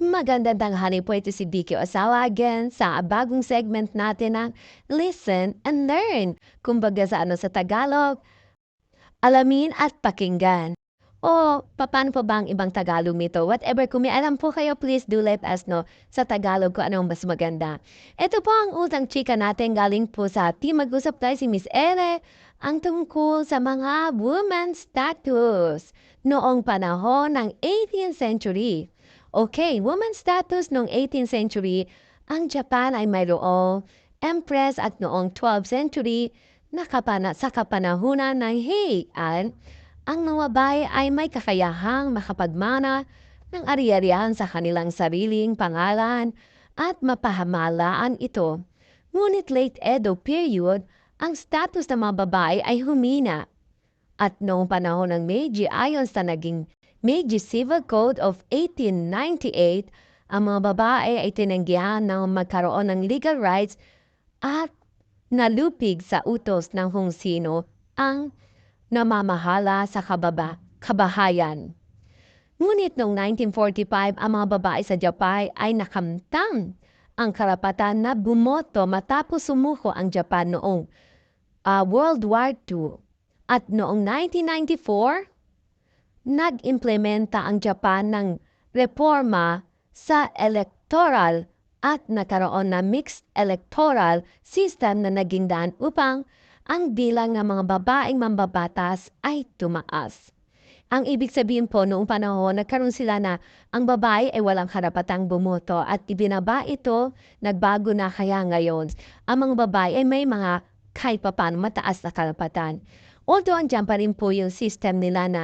Magandang tanghali po ito si Vicky Osawa again sa bagong segment natin ng Listen and Learn. Kumbaga sa ano sa Tagalog, alamin at pakinggan. O paano po ba ang ibang Tagalog nito? Whatever, kung may alam po kayo, please do let us know sa Tagalog kung anong mas maganda. Ito po ang utang chika natin galing po sa Team Mag-usap tayo si Miss Ere ang tungkol sa mga woman status noong panahon ng 18th century. Okay, woman status noong 18th century, ang Japan ay mayroong empress at noong 12th century, nakapana sa kapanahunan ng Heian, ang mga babae ay may kakayahang makapagmana ng ari-arian sa kanilang sariling pangalan at mapahamalaan ito. Ngunit late Edo period, ang status ng mga babae ay humina. At noong panahon ng Meiji ayon sa naging Meiji Civil Code of 1898, ang mga babae ay tinanggihan na magkaroon ng legal rights at nalupig sa utos ng kung sino ang namamahala sa kababa, kabahayan. Ngunit noong 1945, ang mga babae sa Japan ay nakamtang ang karapatan na bumoto matapos sumuko ang Japan noong uh, World War II. At noong 1994, nag-implementa ang Japan ng reforma sa electoral at nakaroon na mixed electoral system na naging daan upang ang bilang ng mga babaeng mambabatas ay tumaas. Ang ibig sabihin po noong panahon, nagkaroon sila na ang babae ay walang karapatang bumoto at ibinaba ito, nagbago na kaya ngayon. Ang mga babae ay may mga kahit papaano mataas na karapatan. Although andyan pa rin po yung system nila na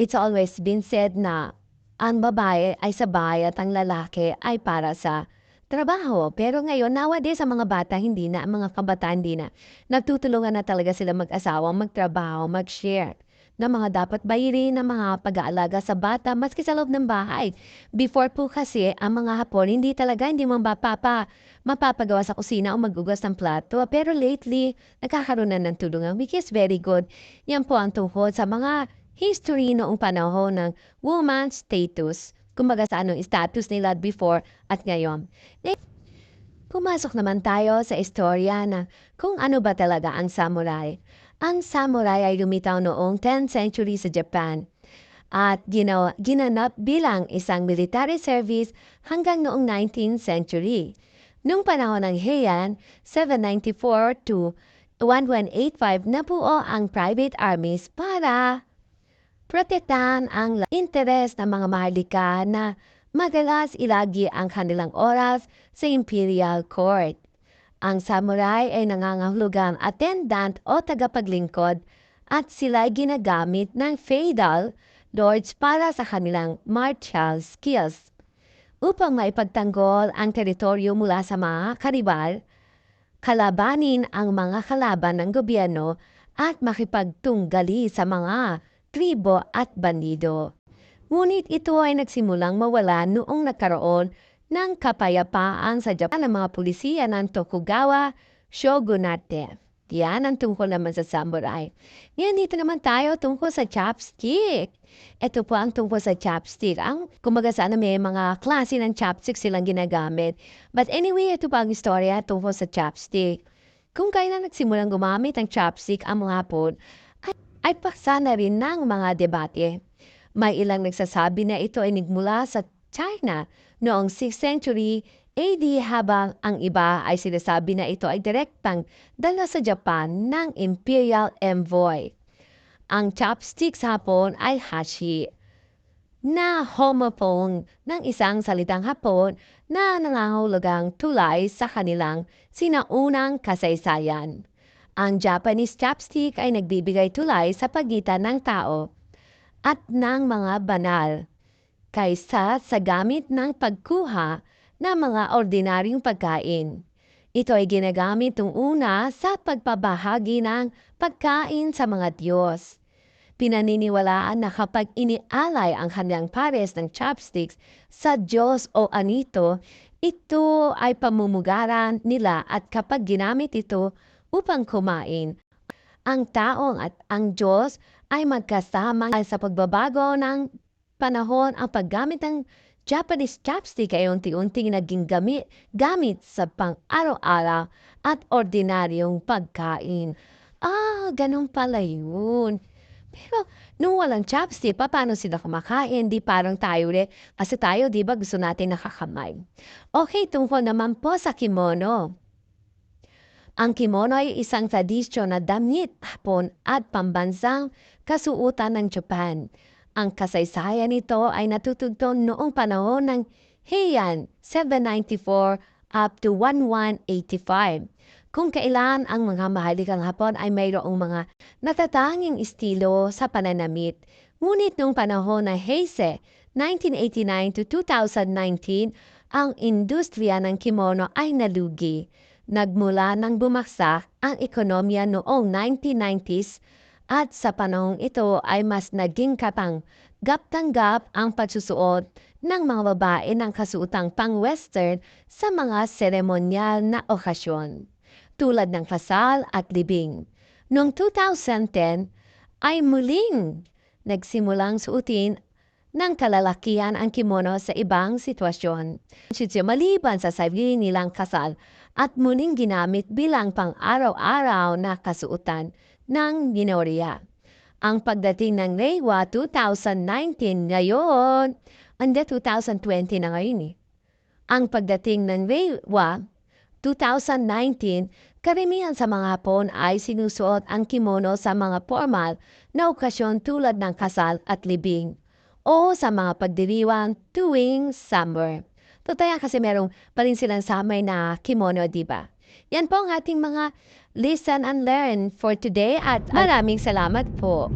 It's always been said na ang babae ay sa bahay at ang lalaki ay para sa trabaho. Pero ngayon, nowadays, sa mga bata, hindi na. Ang mga kabataan, hindi na. Nagtutulungan na talaga sila mag-asawa, magtrabaho, mag-share na mga dapat bayirin ng mga pag-aalaga sa bata maski sa loob ng bahay. Before po kasi, ang mga hapon, hindi talaga, hindi mo mapapa, mapapagawa sa kusina o magugas ng plato. Pero lately, nagkakaroon na ng tulungan, which is very good. Yan po ang tungkol sa mga history noong panahon ng woman status, kumbaga sa anong status nila before at ngayon. Pumasok naman tayo sa istorya na kung ano ba talaga ang samurai. Ang samurai ay lumitaw noong 10th century sa Japan at ginawa, ginanap bilang isang military service hanggang noong 19th century. Noong panahon ng Heian, 794 to 1185 nabuo ang private armies para protektahan ang interes ng mga mahalika na madalas ilagi ang kanilang oras sa imperial court. Ang samurai ay nangangahulugang attendant o tagapaglingkod at sila ay ginagamit ng feudal lords para sa kanilang martial skills. Upang maipagtanggol ang teritoryo mula sa mga karibal, kalabanin ang mga kalaban ng gobyerno at makipagtunggali sa mga tribo at bandido. Ngunit ito ay nagsimulang mawala noong nagkaroon ng kapayapaan sa Japan ng mga pulisiya ng Tokugawa Shogunate. Yan ang tungkol naman sa samurai. Yan, dito naman tayo tungkol sa chopstick. Ito po ang tungkol sa chopstick. Ang, kumbaga sana may mga klase ng chopstick silang ginagamit. But anyway, ito pa ang istorya tungkol sa chopstick. Kung kailan nagsimulang gumamit ang chopstick ang mga ay paksa na rin ng mga debate. May ilang nagsasabi na ito ay nagmula sa China noong 6th century AD habang ang iba ay sinasabi na ito ay direktang dala sa Japan ng Imperial Envoy. Ang chopsticks hapon ay hashi na homophone ng isang salitang hapon na nangangahulugang tulay sa kanilang sinaunang kasaysayan. Ang Japanese chopstick ay nagbibigay tulay sa pagitan ng tao at ng mga banal kaysa sa gamit ng pagkuha ng mga ordinaryong pagkain. Ito ay ginagamit ng una sa pagpabahagi ng pagkain sa mga Diyos. Pinaniniwalaan na kapag inialay ang kanyang pares ng chopsticks sa Diyos o anito, ito ay pamumugaran nila at kapag ginamit ito upang kumain. Ang taong at ang Diyos ay magkasama sa pagbabago ng panahon ang paggamit ng Japanese chopstick ay unti-unting naging gamit, gamit sa pang-araw-araw at ordinaryong pagkain. Ah, ganun pala yun. Pero nung walang chopstick, paano sila kumakain? Di parang tayo ulit. Kasi tayo, di ba, gusto natin nakakamay. Okay, tungkol naman po sa kimono. Ang kimono ay isang tradisyon na damit, hapon at pambansang kasuutan ng Japan. Ang kasaysayan nito ay natutugtong noong panahon ng Heian 794 up to 1185 kung kailan ang mga mahalikang Hapon ay mayroong mga natatanging estilo sa pananamit. Ngunit noong panahon ng Heisei 1989 to 2019, ang industriya ng kimono ay nalugi. Nagmula nang bumaksak ang ekonomiya noong 1990s at sa panahong ito ay mas naging katang gap-tanggap ang pagsusuot ng mga babae ng kasuotang pang-western sa mga seremonyal na okasyon tulad ng kasal at libing. Noong 2010 ay muling nagsimulang suotin ng kalalakihan ang kimono sa ibang sitwasyon. Sityo maliban sa sarili nilang kasal at muling ginamit bilang pang-araw-araw na kasuotan ng minorya. Ang pagdating ng Reiwa 2019 ngayon, hindi 2020 na ngayon eh. Ang pagdating ng Reiwa 2019, karamihan sa mga Hapon ay sinusuot ang kimono sa mga formal na okasyon tulad ng kasal at libing o sa mga pagdiriwang tuwing summer. Totoo kasi merong pa rin silang samay na kimono, di ba? Yan po ang ating mga listen and learn for today at maraming salamat po.